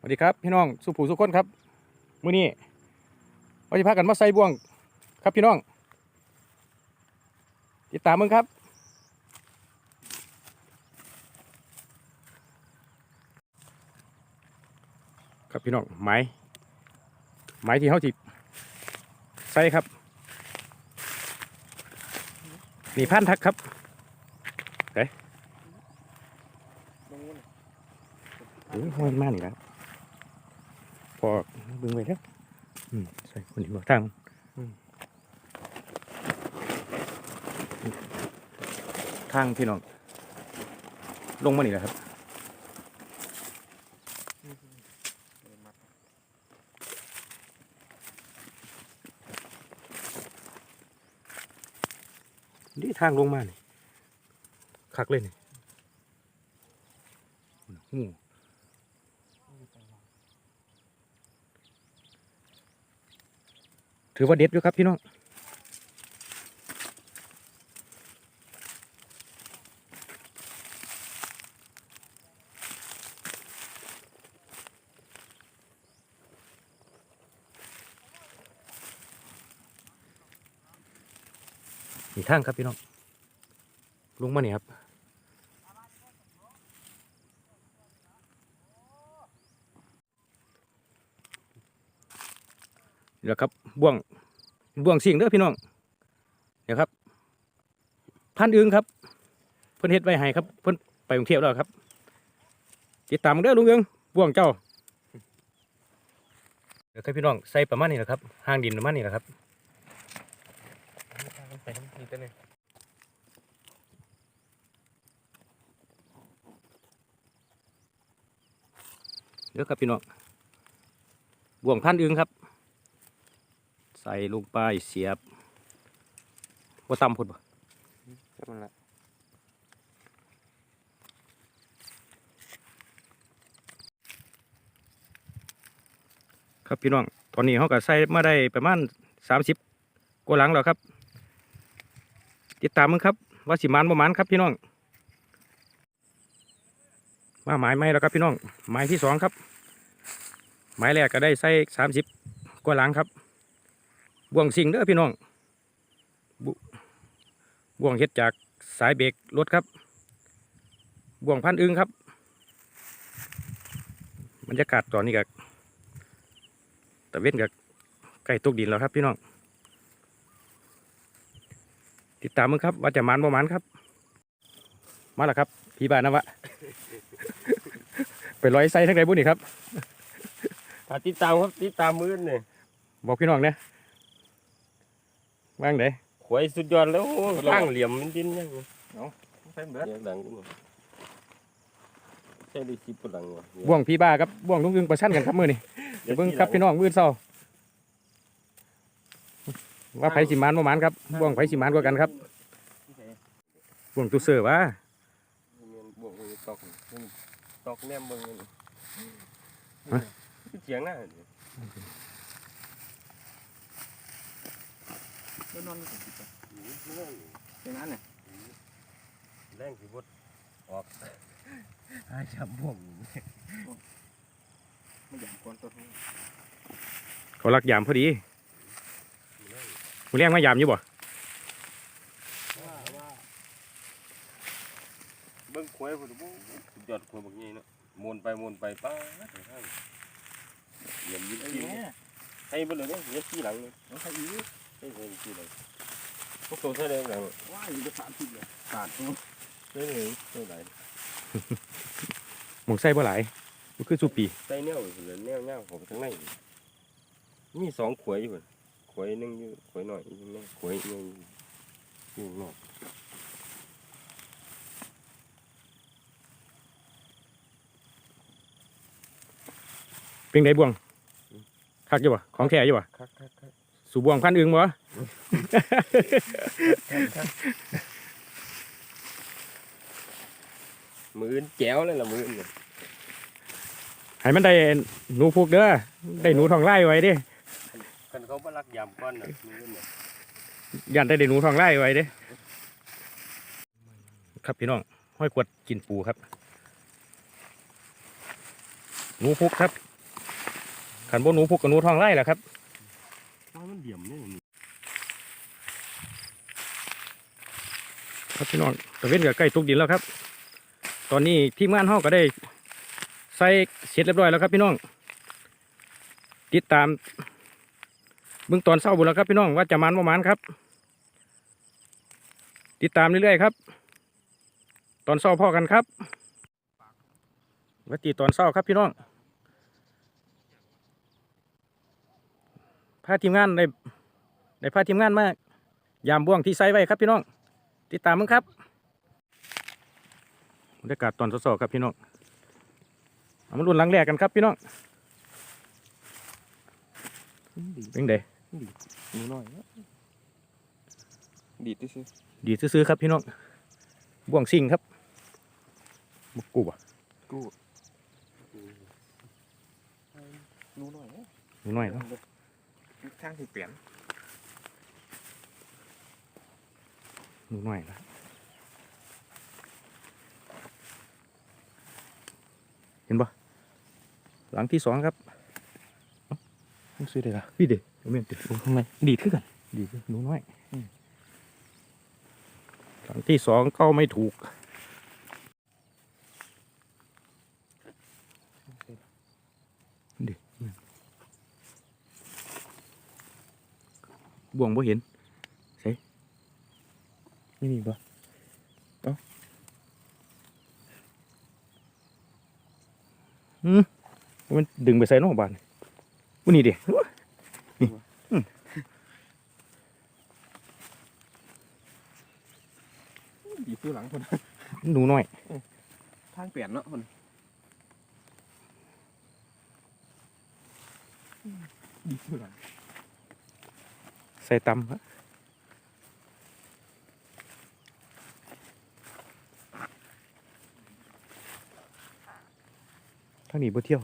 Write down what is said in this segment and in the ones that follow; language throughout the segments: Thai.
สวัสดีครับพี่น้องสุภูสุคนครับมื้อนี้ว่าจะพากันมาใส่บ่วงครับพี่น้อง ติดตามมึงครับ ครับพี่น้องไม้ไม้ที่เขาจิใส่ครับนี่พันทักครับเฮ้ยโอ้ยห้อยมากนี่ครับ พอเบึงไว้แล้วอืมใส่คนนี้บอกทางอืมทางพี่น้อง ลงมานี่แหละครับนี่ทางลงมานี่คักเลยนี่หู ถือว่าเด็ดอยู่ครับพี่น้องมีทางครับพี่น้องลงมานี่ครับ เดี๋ยวครับบ่วงบ่วงสิ่งเด้อพี่น้องเดี๋ยวครับพันอึงครับ เพิ่นเฮ็ดไว้ให้ครับ เพิ่นไปกรุงเทพแล้วครับ ติดตามเด้อลุงเอิงบ่วงเจ้าเดี๋ยวครับพี่น้องใส่ประมาณนี้แหละครับห่างดินประมาณนี้แหละครับไปน้ำพีตัวนี้เดี๋ยวครับพี่น้องบ่วงพันอึงครับ ใส่ลงไปเสียบว่าตำพุ่นบ่ใช่มันละครับพี่น้อง ตอนนี้เขาก็ใส่มาได้ประมาณสามสิบกว่าหลังแล้วครับ ติดตามมึงครับ ว่าสิมันบ่มันครับพี่น้องมาหมายไม้แล้วครับพี่น้อง หมายที่สองครับ หมายแรกก็ได้ใส่สามสิบกว่าหลังครับ บ่วงสิงเด้อพี่น้องบุบ่วงเฮ็ดจากสายเบรกรถครับ บ่วงพันอึงครับบรรยากาศตอนนี้ก็ตะเวนกับไก่ตกดินแล้วครับพี่น้อง ติดตามมึงครับ ว่าจะมันบ่มันครับ มาแล้วครับ พี่บ้านนะวะ ไปร้อยไซทั้งใดบุญนี่ครับถ้าติดตามครับติดตามมือนี่บอกพี่น้องเนี่ย ว่างไหนขวยสุดยอดแล้วโอ้ล่างเหลี่ยมมันดินยังใส่เบิดเสียงดังกูนี่ใช่ดิสิบปุ่นหลังวะบ่วงพี่บ้าครับบ่วงลุงอึงประชันกันครับมือนี่เดี๋ยวเบิ่งครับพี่น้องมือเศร้าว่าไผสิมันบ่มันครับบ่วงไผสิมันกว่ากันครับบ่วงตุเสือวะเมียนบวกมือตอกนี่ตอกแนมเบิ่งนี่ฮะเสียงหน้า ดินอนเป็นนั้นเนี่ยแรงสิบดออกอาจับบ่วงไม่อยากกวนตัวท้องเขารักยามพอดีมึงเรียกมายามอยู่บ่ว่าว่าเบิ่งขวยพุ่นบ่สุดยอดขวยบักใหญ่เนาะมวนไปมวนไปป้าดไปทางเหลี่ยมยิ้มไอ้ยิ้มแม่ให้เบิ่งเลยเนี่ยเหยียบขี้หลังเลยน้องใครอีก ให้เบิ่งขี้หลังพวกตัวใช่เลยหลังว่าอยู่จะสามสิบเลยขาดตัวใช่เลยใช่ไหนหมองใส่บ่หลายมันคือสุปีใส่แนวอยู่เลยแนวแนวของทางในมีสองขวยอยู่พุ่นขวยหนึงอยู่ขวยหน่อยอยู่ข้างในขวยหนึงอยู่ข้างนอกเป็นไดบ่วงคักอยู่บ่ของแท้อยู่บ่คักคักคัก สู่บ่วงพันอึงบ่ มืออื่นแจ๋วเลยล่ะมืออื่นเนี่ยให้มันได้หนูพุกเด้อได้หนูทองไล่ไว้เดิคันเขาบ่รักยามก้อนน่ะมืออื่นเนี่ยยันได้ได้หนูทองไล่ไว้เดิครับพี่น้องห้อยกวดกินปูครับ หนูพุกครับขันบนหนูพุกกับหนูทองไล่แหละครับ เดี่ยมเนี่ยครับพี่น้องตะเวนกับใกล้ตุกดินแล้วครับ ตอนนี้ทีมงานเฮาก็ได้ใส่เสร็จเรียบร้อยแล้วครับพี่น้อง ติดตามเบื้องตอนเศร้าบุญแล้วครับพี่น้องว่าจะมันประมาณครับ ติดตามเรื่อยๆครับ ตอนเศร้าพ่อกันครับวัติตอนเศร้าครับพี่น้อง พาทีมงานได้ได้พาทีมงานมายามบ่วงที่ใส่ไว้ครับพี่น้อง ติดตามมึงครับบรรยากาศตอนสดๆครับพี่น้องเอามาลุ้นหลังแรกกันครับพี่น้องเป็นไงหนูน้อยดีดที่ซื้อดีซื้อๆครับพี่น้องบ่วงซิงครับบุกกูบ่ะกูหนูน้อยนะหนูน้อยเนาะ ทางที่เปลี่ยนหนูน้อยนะเห็นปะหลังที่สองครับเอ้ามันซื้อได้ละพี่เด็กเมียนติดข้างในดีขึ้นกันดีขึ้นหนูน้อยอืมหลังที่สองก็ไม่ถูก ดิ บ่วงบ่เห็นใส่ไม่มีบ่เอ้าอืมมันดึงไปใส่นอกบ้านวันนี้ดิดีซื้อหลังคนหนูน้อยทางเปลี่ยนเนาะคนดีซื้อหลัง ใส่ตำครับทางนี้บ่เที่ยว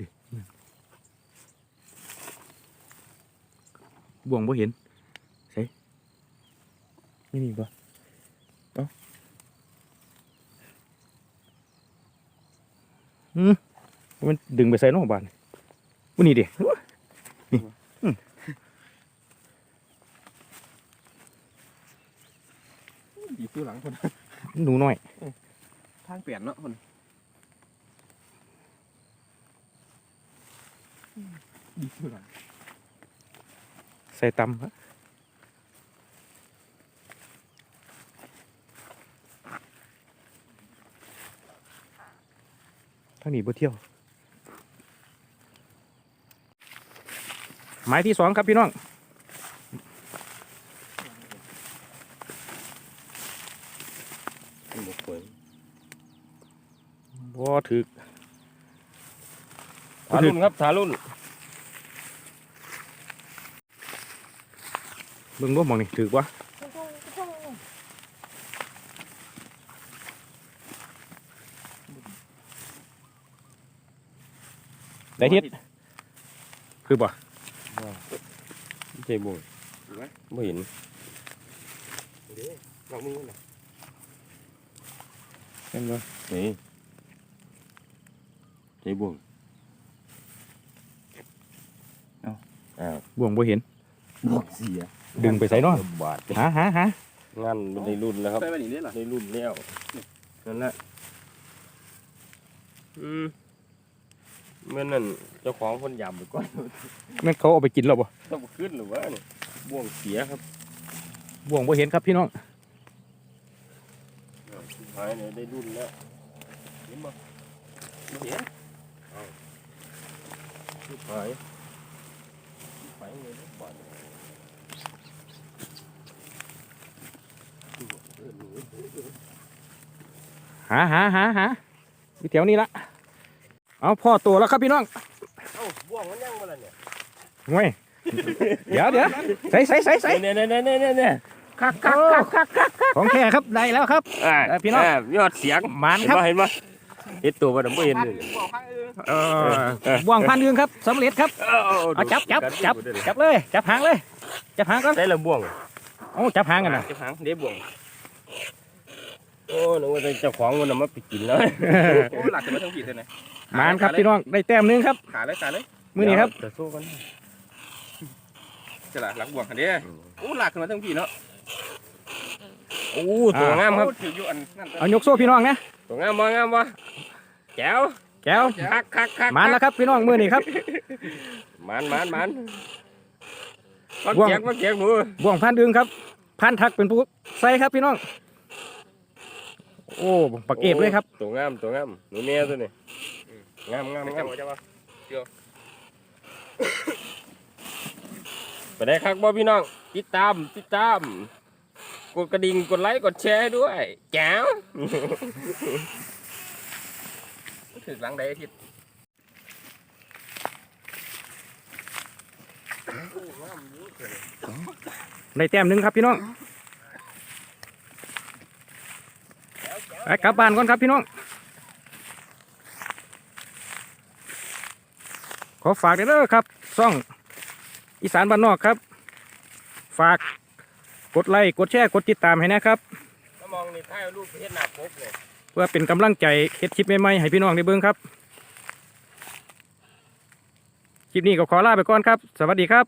ดิบ่วงบ่เห็นใส่ไม่มีบ่เอ้า อืมมันดึงไปใส่นอกบ้านวันนี้ดิดีซื้อหลังคนหนูน้อยทางเปลี่ยนเนาะคนดีซื้อหลังใส่ตำครั ทางนี้บ่เที่ยว หมายที่สองครับพี่น้องมันบ่ควรบ่ถึกทารุ่นครับทารุ่นเบิ่งบ่มองนี่ถึกวะ ได้ทิศคือบ่ไม่ใช่บ่งไม่เห็นลองมือหน่อยเห็นบ่เฮ้ยใช่บ่งอ้าวบ่วงบ่เห็นบ่วงเสีย ดึงไปใส่เนาะบาดหาหาหางานมันได้รุ่นแล้วครับใส่ไปนี่ได้หรอได้รุ่นแล้วนั่นแหละอืม เมื่อนั้นเจ้าของคนยำไปก่อนแม่นเขาเอาไปกินแล้วบ่ต้องขึ้นหรือว่าเนี่ยบ่วงเสียครับบ่วงบ่เห็นครับพี่น้องหายเนี่ยได้รุ่นแล้วเห็นบ่ไม่เห็นเอาหายไปเลยนะบาดหาหาหาหาอยู่แถวนี้ละ เอาพ่อตัวแล้วครับพี่น้องเอ้าบ่วงมันยังมาแล้วเนี่ยงวยเดี๋ยวเดี๋ยวใส่ใส่ใส่ใส่เนี่ยเนี่ยเนี่ยเนี่ยเนี่ยคักคักคักคักคักของแท้ครับได้แล้วครับอ่าเออพี่น้องยอดเสียงหมานเห็นครับบ่เห็นบ่เห็นตัวบ่ดำบ่เห็นเลยบอกข้างอื่นเออบ่วงพันเรืองครับสำเร็จครับเอาจับจับจับจับเลย จับหางเลย จับหางก่อนได้ละบ่วงโอ้จับหางกันนะจับหางเดี๋ยวบ่วงโอ้นึกว่าเจ้าของมันน่ะมาไปกินแล้วโอ้หลักจะมาทั้งผีเลยนะห มานครับพี่น้องได้แต้มหนึงครับขาเลยขาเลยมือนี้ครับจะสู้กันจะหลักหลักบวกคันเด้โอ้หลักขึ้นมาทั้งผีเนาะโอ้ตัวงามครับโอ้ถืออยู่อันนั่นเอายกโซ่พี่น้องนะตัวงามบ่งามบ่แจ๋วแก้วคักคักคักหมานแล้วครับพี่น้องมือนี้ครับมันมันมันปักว่างเกียกปักเกียกหมูบ่วงพันดึงครับ พันทักเป็นผู้ใส่ครับพี่น้อง โอ้ปักเอฟเลยครับ ตัวงามตัวงามหนูเมียตัวนี้ งามงามไม่งามจำว่าจะว่าไปได้ครับบ่พี่น้อง ติดตามติดตาม กดกระดิ่งกดไลค์กดแชร์ให้ด้วยแจ๋วถือหลังใดอาทิตย์ได้แต้มหนึ่งครับพี่น้องไปกลับบ้านก่อนครับพี่น้อง ขอฝากเด้อครับซ่องอีสานบ้านนอกครับ ฝากกดไลค์กดแชร์กดติดตามให้นะครับถ้ามองนี่ถ่ายรูปเฮ็ดหน้าปกเลยเพื่อเป็นกำลังใจเฮ็ดคลิปใหม่ๆให้พี่น้องได้เบิ่งครับ คลิปนี้ก็ขอลาไปก่อนครับ สวัสดีครับ